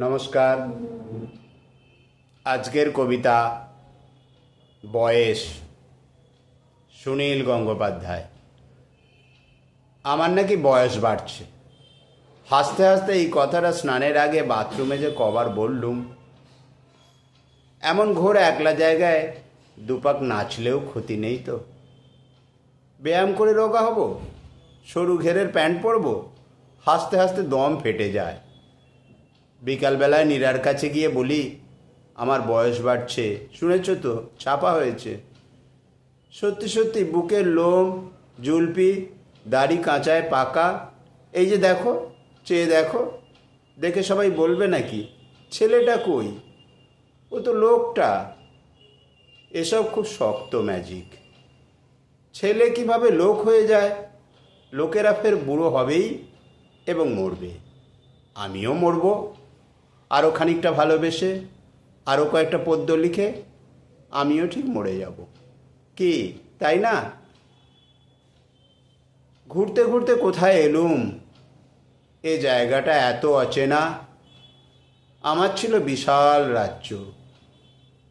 নমস্কার। আজকের কবিতা বয়েস সুনীল গঙ্গোপাধ্যায়। আমার নাকি বয়স বাড়ছে। হাসতে হাসতে এই কথাটা স্নানের আগে বাথরুমে যে কবার বললুম। এমন ঘোর একলা জায়গায় দুপাক নাচলেও ক্ষতি নেই তো। ব্যায়াম করে রোগা হব, সরু ঘেরের প্যান্ট পরবো, হাসতে হাসতে দম ফেটে যায়। বিকালবেলায় নীরার কাছে গিয়ে বলি, আমার বয়স বাড়ছে। শুনেছ তো ছাপা হয়েছে। সত্যি সত্যি, বুকের লোম, জুলপি, দাড়ি কাঁচায় পাকা। এই যে দেখো, চেয়ে দেখো, দেখে সবাই বলবে নাকি, ছেলেটা কই? ও তো লোকটা। এসব খুব শক্ত ম্যাজিক। ছেলে কীভাবে লোক হয়ে যায়? লোকেরা ফের বুড়ো হবেই এবং মরবে। আমিও মরব। আরও খানিকটা ভালোবেসে আরও কয়েকটা পদ্য লিখে আমিও ঠিক মরে যাব। কি, তাই না? ঘুরতে ঘুরতে কোথায় এলুম? এ জায়গাটা এত অচেনা। আমার ছিল বিশাল রাজ্য।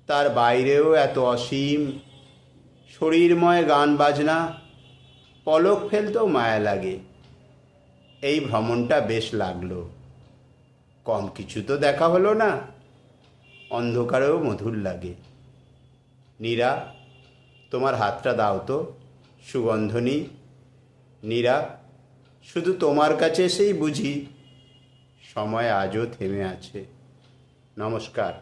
তার বাইরেও এত অসীম। শরীরময় গান বাজনা। পলক ফেলতেও মায়া লাগে। এই ভ্রমণটা বেশ লাগল। কম কিছু তো দেখা হলো না। অন্ধকারেও মধুর লাগে। নীরা, তোমার হাতটা দাও তো সুগন্ধ নেই নীরা, শুধু তোমার কাছে এসেই বুঝি, সময় আজও থেমে আছে। নমস্কার।